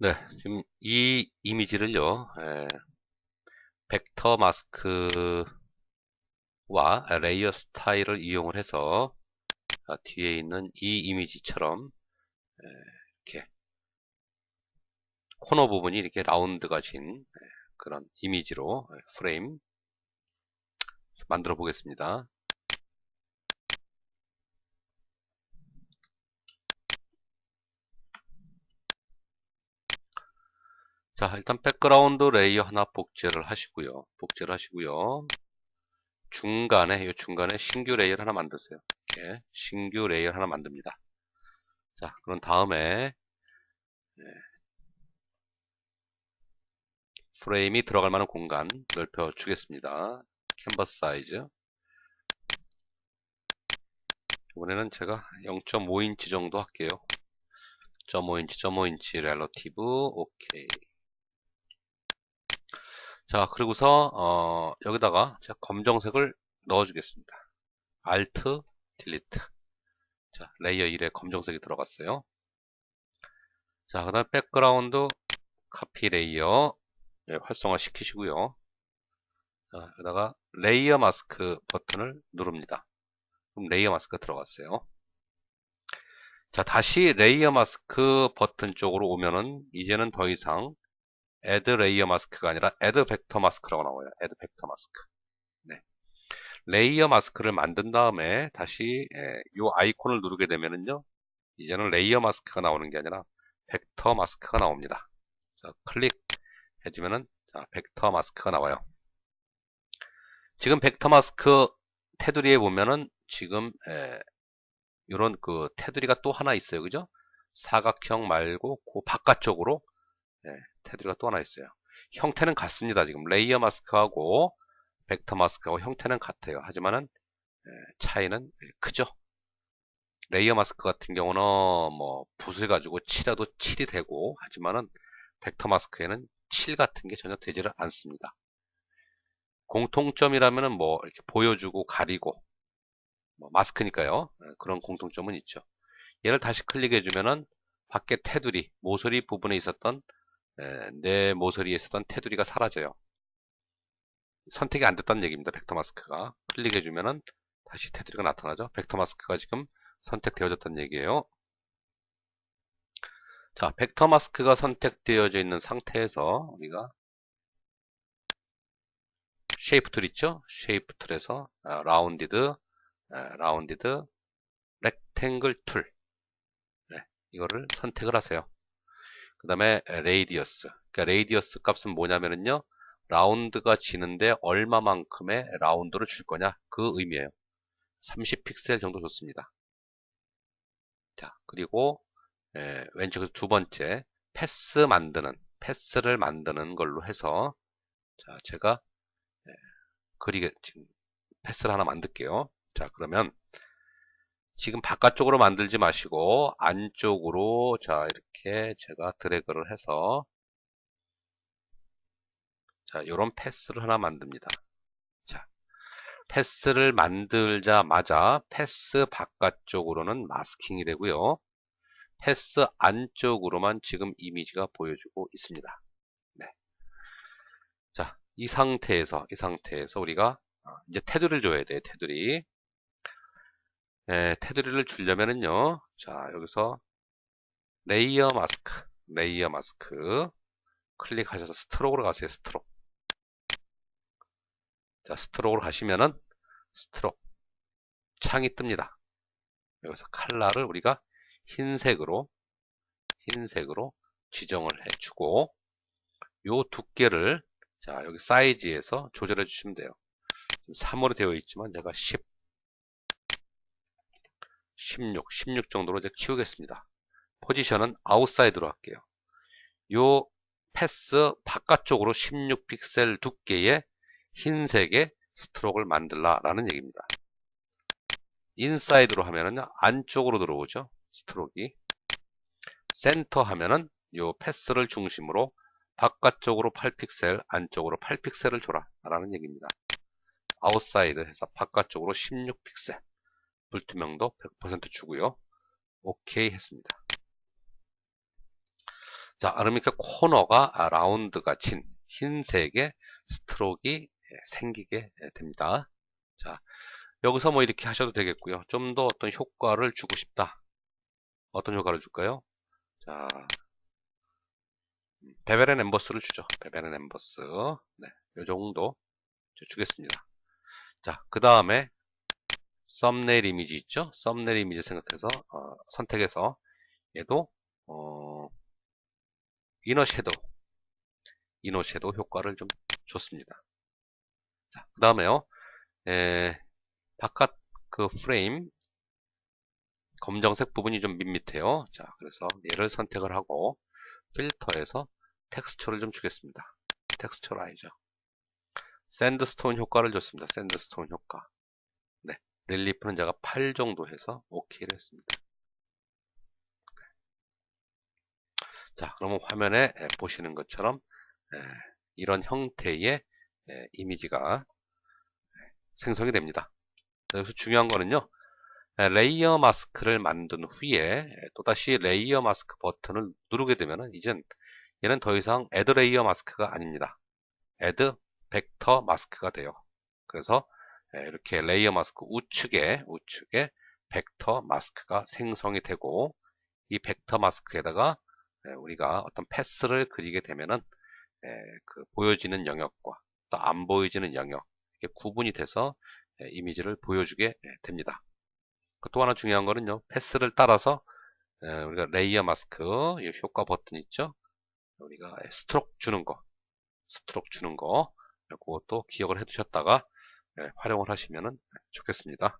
네, 지금 이 이미지를요, 에, 벡터 마스크와 레이어 스타일을 이용을 해서 아, 뒤에 있는 이 이미지처럼 에, 이렇게 코너 부분이 이렇게 라운드가 진 에, 그런 이미지로 에, 프레임 만들어 보겠습니다. 자, 일단 백그라운드 레이어 하나 복제를 하시고요. 복제를 하시고요. 중간에, 이 중간에 신규 레이어를 하나 만드세요. 이렇게 신규 레이어 하나 만듭니다. 자, 그런 다음에 네. 프레임이 들어갈 만한 공간 넓혀 주겠습니다. 캔버스 사이즈 이번에는 제가 0.5인치 정도 할게요. 0.5인치, 0.5인치 렐러티브 오케이 자, 그리고서 어, 여기다가 제가 검정색을 넣어주겠습니다. Alt, Delete. 자, 레이어 1에 검정색이 들어갔어요. 자, 그 다음 백그라운드 카피 레이어 네, 활성화 시키시고요. 자, 여기다가 레이어 마스크 버튼을 누릅니다. 그럼 레이어 마스크가 들어갔어요. 자, 다시 레이어 마스크 버튼 쪽으로 오면은 이제는 더 이상 add layer mask가 아니라 add vector mask라고 나와요. add vector mask. 네. 레이어 마스크를 만든 다음에 다시 이 아이콘을 누르게 되면은요. 이제는 레이어 마스크가 나오는 게 아니라 벡터 마스크가 나옵니다. 그래서 클릭 해주면은 자, 벡터 마스크가 나와요. 지금 벡터 마스크 테두리에 보면은 지금 에, 이런 그 테두리가 또 하나 있어요. 그죠? 사각형 말고 그 바깥쪽으로 예, 테두리가 또 하나 있어요. 형태는 같습니다. 지금 레이어 마스크하고 벡터 마스크하고 형태는 같아요. 하지만은 예, 차이는 크죠. 레이어 마스크 같은 경우는 뭐 붓을 가지고 칠해도 칠이 되고 하지만은 벡터 마스크에는 칠 같은 게 전혀 되지를 않습니다. 공통점이라면은 뭐 이렇게 보여주고 가리고 뭐 마스크니까요. 예, 그런 공통점은 있죠. 얘를 다시 클릭해 주면은 밖에 테두리 모서리 부분에 있었던 내 모서리에 있었던 테두리가 사라져요. 선택이 안 됐다는 얘기입니다. 벡터 마스크가. 클릭해주면은 다시 테두리가 나타나죠. 벡터 마스크가 지금 선택되어졌다는 얘기예요. 자, 벡터 마스크가 선택되어져 있는 상태에서 우리가 쉐이프 툴 있죠? 쉐이프 툴에서 라운디드, 라운디드, 렉탱글 툴 네, 이거를 선택을 하세요. 그 다음에 레이디어스. 그러니까 레이디어스 값은 뭐냐면은요 라운드가 지는데 얼마만큼의 라운드를 줄 거냐? 그 의미예요. 30픽셀 정도 좋습니다. 자 그리고 에, 왼쪽에서 두 번째 패스 만드는 패스를 만드는 걸로 해서 자 제가 에, 그리게 지금 패스를 하나 만들게요. 자 그러면 지금 바깥쪽으로 만들지 마시고 안쪽으로 자 이렇게 제가 드래그를 해서 자 이런 패스를 하나 만듭니다. 자 패스를 만들자마자 패스 바깥쪽으로는 마스킹이 되고요. 패스 안쪽으로만 지금 이미지가 보여주고 있습니다. 네. 자, 이 상태에서 이 상태에서 우리가 어, 이제 테두리를 줘야 돼요. 테두리. 네, 테두리를 주려면은요. 자, 여기서 레이어 마스크, 레이어 마스크 클릭하셔서 스트로크로 가세요. 스트로크. 자, 스트로크로 가시면은 스트로크 창이 뜹니다. 여기서 칼라를 우리가 흰색으로 흰색으로 지정을 해주고 요 두께를 자 여기 사이즈에서 조절해 주시면 돼요. 3으로 되어 있지만 제가 10 16, 16 정도로 이제 키우겠습니다. 포지션은 아웃사이드로 할게요. 요 패스 바깥쪽으로 16픽셀 두께의 흰색의 스트로크를 만들라 라는 얘기입니다. 인사이드로 하면은 안쪽으로 들어오죠. 스트로크이. 센터 하면은 요 패스를 중심으로 바깥쪽으로 8픽셀, 안쪽으로 8픽셀을 줘라 라는 얘기입니다. 아웃사이드 해서 바깥쪽으로 16픽셀. 불투명도 100% 주고요. 오케이 했습니다. 자, 그러니까 코너가 아, 라운드가 친 흰색의 스트로크가 예, 생기게 됩니다. 자, 여기서 뭐 이렇게 하셔도 되겠고요. 좀 더 어떤 효과를 주고 싶다. 어떤 효과를 줄까요? 자, 베벨앤 엠버스를 주죠. 베벨앤 엠버스. 네, 요 정도 주겠습니다. 자, 그 다음에 썸네일 이미지 있죠? 썸네일 이미지 생각해서 어, 선택해서 얘도 어, 이너 섀도우 이너 섀도우 효과를 좀 줬습니다. 자, 그 다음에요. 바깥 그 프레임 검정색 부분이 좀 밋밋해요. 자, 그래서 얘를 선택을 하고 필터에서 텍스처를 좀 주겠습니다. 텍스처라이저. 샌드스톤 효과를 줬습니다. 샌드스톤 효과. 네. 릴리프는 제가 8 정도 해서 OK를 했습니다. 자, 그러면 화면에 보시는 것처럼 이런 형태의 이미지가 생성이 됩니다. 여기서 중요한 거는요. 레이어 마스크를 만든 후에 또다시 레이어 마스크 버튼을 누르게 되면 이젠 얘는 더 이상 애드 레이어 마스크가 아닙니다. 애드 벡터 마스크가 돼요. 그래서 이렇게 레이어 마스크 우측에 우측에 벡터 마스크가 생성이 되고 이 벡터 마스크에다가 우리가 어떤 패스를 그리게 되면은 그 보여지는 영역과 또 안 보여지는 영역 구분이 돼서 이미지를 보여주게 됩니다. 그또 하나 중요한 거는요. 패스를 따라서 우리가 레이어 마스크 효과 버튼 있죠. 우리가 스트록 주는 거, 스트록 주는 거, 그것도 기억을 해두셨다가 활용을 하시면 좋겠습니다.